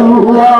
Allah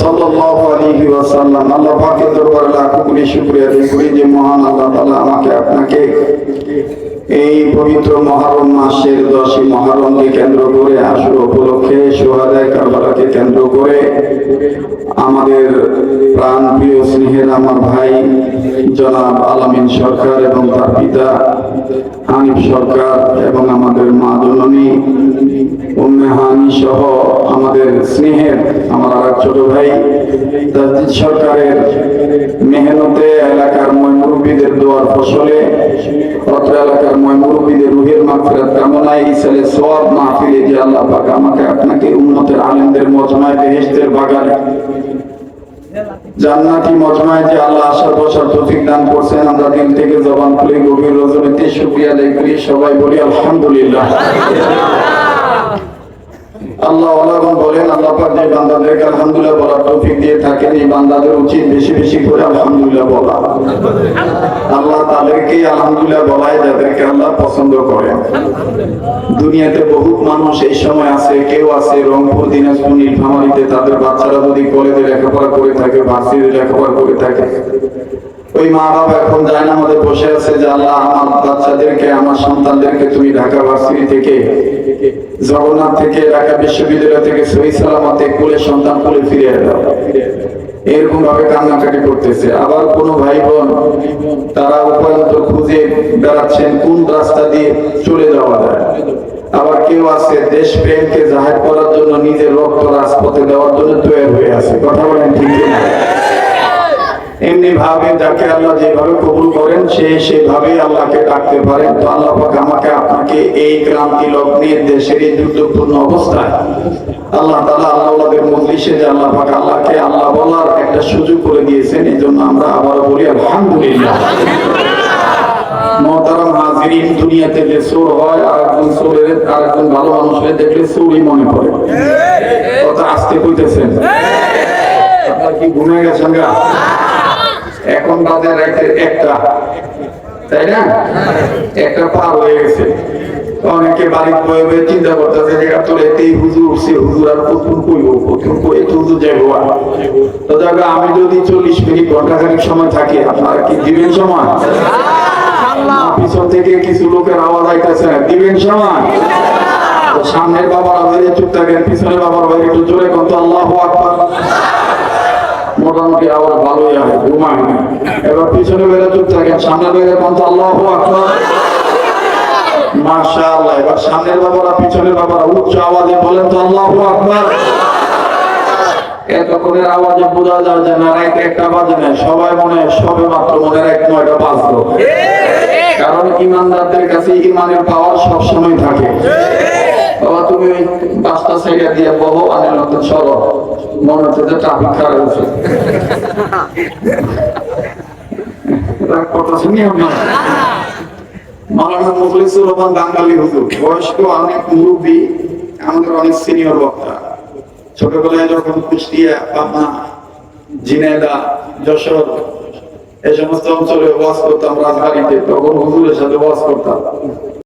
সাল্লাল্লাহু আলাইহি ওয়াসাল্লাম, আল্লাহ পাকের দরবারে লাখ কোটি শুকরিয়া আদায় করি যে মহান আল্লাহ তাআলা আমাকে আপনাকে এই পবিত্র মহরম মাসের দশই মহরমকে কেন্দ্র করে আশুর উপলক্ষে সোহাদায় কারবালাকে কেন্দ্র করে আমাদের প্রাণ প্রিয় স্নেহের আমার ভাই জনাব আলামিন সরকার এবং তার পিতা হানিফ সরকার এবং আমাদের মা জননী উম্মেহানি সহ আমাদের স্নেহের, আমার আর ছোট ভাই তাজিদ সরকারের মেহনতে এলাকার ময় মুরব্বীদের দোয়ার ফসলে, অত্র এলাকার ময় মুরব্বীদের রুহের মাগফিরাত কামনায় ইসালে সওয়াব মাহফিলে যে আল্লাহ পাক আমাকে, আপনাকে উম্মতের আলেমদের মজমায় বেহেশতের বাগানে, জান্নাতি মজমায় যে আল্লাহ আশার বসার তৌফিক দান করছেন, আমরা দিল থেকে জবান খুলে গভীর রজনীতে শুকরিয়া করি। সবাই বলি আলহামদুলিল্লাহ। আল্লাহ আল্লাহ বলেন, আল্লাহ পাক যে বান্দাদেরকে আলহামদুলিল্লাহ বলার দিয়ে থাকেন, এই বান্দাদের উচিত বেশি বেশি করে আলহামদুলিল্লাহ বলা। আল্লাহ তাদেরকে আলহামদুলিল্লাহ বলায় যাদেরকে আল্লাহ পছন্দ করেন। দুনিয়াতে বহুত মানুষ এই সময় আছে, কেউ আছে রংপুর, দিনাজপুর, নীলফামারীতে, তাদের বাচ্চারা যদি কলেজে লেখাপড়া করে থাকে ভার্সিটি লেখাপড়া করে থাকে ওই মা বাবা এখন যায় না, আমাদের বসে আছে যে আল্লাহ আমার বাচ্চাদেরকে, আমার সন্তানদেরকে তুমি ঢাকা ভার্সিটি থেকে, জগন্নাথ থেকে, ঢাকা বিশ্ববিদ্যালয় থেকে সহি সালামতে কোলে সন্তান কোলে ফিরিয়ে দাও। এরকম ভাবে কান্নাকাটি করতেছে। আবার কোন ভাই বোন তারা উপায়ন্ত খুঁজে বেড়াচ্ছেন কোন রাস্তা দিয়ে চলে যাওয়া যায়। আবার কেউ আছে দেশ প্রেমকে জাহের করার জন্য নিজের রক্ত রাজপথে দেওয়ার জন্য তৈরি হয়ে আছে। কথা বলেন ঠিক না ভাবে যাকে আল্লাহ যেভাবে কবুল করেন, সে সেভাবে আল্লাহকে ডাকতে পারেন তো আল্লাহ আমাকে, আপনাকে এই ক্রান্তি লগ্নের দেশের এই দুর্যোগপূর্ণ অবস্থায় আল্লাহ তালা আল্লাহদের মজলিসে যে আল্লাহ পাক আল্লাহকে আল্লাহ বলার একটা সুযোগ করে দিয়েছেন এই জন্য আমরা আবারও বলি, আলহামদুলিল্লাহ। আপনার কি ঘুমে গেছেন গা? এখন বাজার একটা তাই না? একটা পার হয়ে গেছে। অনেকে বাড়ি বয়ে বয়ে চিন্তা করতেছে যে তোর এতেই হুজুর উঠছে হুজুর আর প্রথম কইব প্রথম কই তো হুজুর যাইব তো দেখো আমি যদি চল্লিশ মিনিট ঘণ্টা খানিক সময় থাকি আপনারা কি দিবেন সময়? পিছন থেকে কিছু লোকের আওয়াজ আইতেছে দিবেন সময়? তো সামনের বাবার বাইরে চুপ থাকেন পিছনের বাবার বাইরে একটু জোরে কত আল্লাহ আকবার। মোটামুটি আবার ভালোই হয়, ঘুমায় এবার পিছনে বেড়ে চুপ থাকেন সামনের বেড়ে তো, আল্লাহ একটা বাজে সবাই মনে সবে মাত্র মনের বাজলো। কারণ ইমানদারদের কাছে ইমানের পাওয়ার সবসময় থাকে। বাবা, তুমি ওই পাঁচটা সাইডে দিয়ে বহো আর নতুন চলো। মনে হচ্ছে যে ট্রাফিক খারাপ বয়স্ক আমাদের অনেক সিনিয়র ছোটবেলায় যখন কুষ্টিয়া ঝিনাইদা যশোর এই সমস্ত অঞ্চলে করতাম, রাজবাড়িতে। তখন হুজুরের সাথে ওয়াজ করতাম।